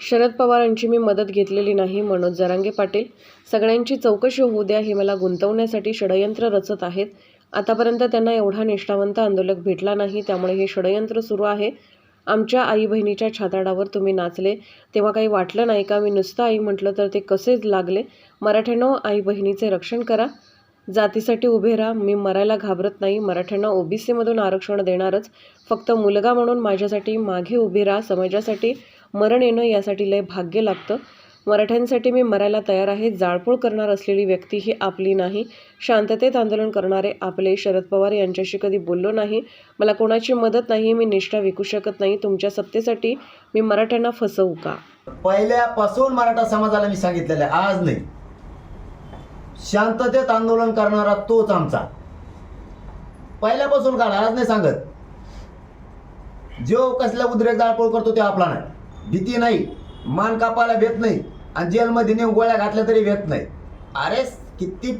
शरद पवारांची मी मदत घेतलेली नाही मनोज जरांगे पाटील. सगळ्यांची चौकशी होऊ द्या हे मला गुंतवण्यासाठी षडयंत्र रचत आहेत. आतापर्यंत त्यांना एवढा निष्ठावंत आंदोलक भेटला नाही त्यामुळे हे षडयंत्र सुरू आहे. आमच्या आई बहिणीच्या छाताडावर तुम्ही नाचले तेव्हा काही वाटलं नाही का? मी नुसतं आई म्हटलं तर ते कसेच लागले? मराठ्यानो आई बहिणीचे रक्षण करा. जातीसाठी उभे राहा. मी मरायला घाबरत नाही. मराठ्यांना ओबीसीमधून आरक्षण देणारच. फक्त मुलगा म्हणून माझ्यासाठी मागे उभी राहा. समाजासाठी मरण येणं यासाठी लय भाग्य लागतं. मराठ्यांसाठी मी मरायला तयार आहे. जाळपोळ करणार असलेली व्यक्ती ही आपली नाही. शांततेत आंदोलन करणारे आपले शरद पवार यांच्याशी कधी बोललो नाही. मला कोणाची मदत नाही. मी निष्ठा विकू शकत नाही. तुमच्या सत्तेसाठी मी मराठ्यांना फसवू का? पहिल्यापासून मराठा समाजाला मी सांगितलेलं आहे. आज नाही. शांततेत आंदोलन करणारा तोच आमचा. पहिल्यापासून काढा आज नाही सांगत. जो कसला उद्रेक जाळपोळ करतो ते आपला नाही. भीती नाही मान कापायला भेट नाही आणि जेलमध्ये नेऊन गोळ्या घातल्या तरी भेट नाही. अरे किती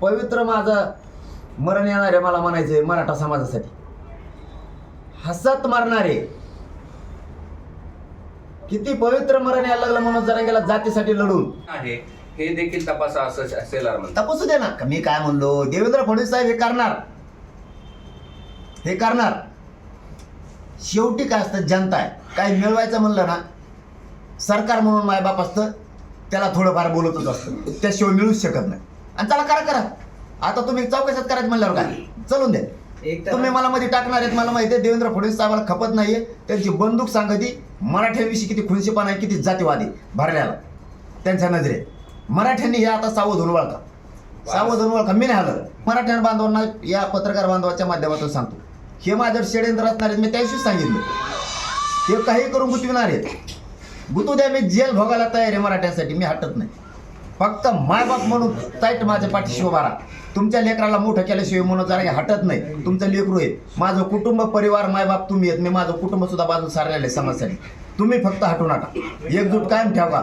पवित्र माझं मरण येणार आहे मला म्हणायचंय मराठा समाजासाठी. हसत मारणारे. किती पवित्र मरण यायला लागलं म्हणून जरा गेला जातीसाठी लढून. आहे. हे देखील तपासा असं म्हणतात. तपासू दे ना. मी काय म्हणलो? देवेंद्र फडणवीस साहेब हे करणार. हे करणार. शेवटी काय असतं? जनता आहे. काय मिळवायचं म्हणलं ना सरकार म्हणून मायबाप असतं त्याला थोडंफार बोलतच असतं. त्याशिवाय मिळूच शकत नाही. आणि त्याला करा करा. आता तुम्ही चौकशात करायचं म्हणल्यावर काय? चलून द्या एक तर- तुम्ही मला मध्ये टाकणार आहेत मला माहिती आहे देवेंद्र फडणवीस साहेबाला खपत नाहीये. त्यांची बंदूक सांगती मराठ्यांविषयी किती खुनशीपणा आहे किती जातीवादी भरल्याला त्यांच्या नजरेत. मराठ्यांनी हे आता सावध होऊन वळखा सावध होऊन वळखा मी नाही हलत. मराठ्यां बांधवांना या पत्रकार बांधवाच्या माध्यमातून सांगतो. हे माझ्यावर षडयंत्र असणार आहेत मी त्याविषयी सांगितलं. हे काही करून गुतविणार आहेत. गुतू द्या मी जेल भोगायला तयार आहे मराठ्यांसाठी मी हटत नाही. फक्त मायबाप म्हणून ताईट माझ्या पाठीशी उभा राहा. तुमच्या लेकराला मोठं केल्याशिवाय म्हणून जरा हटत नाही. तुमचं लेकरू आहे. माझं कुटुंब परिवार मायबाप तुम्ही आहेत. मी माझं कुटुंब सुद्धा बाजू सारलेलं आहे समाजासाठी. तुम्ही फक्त हटू नका. एकजूट कायम ठेवा.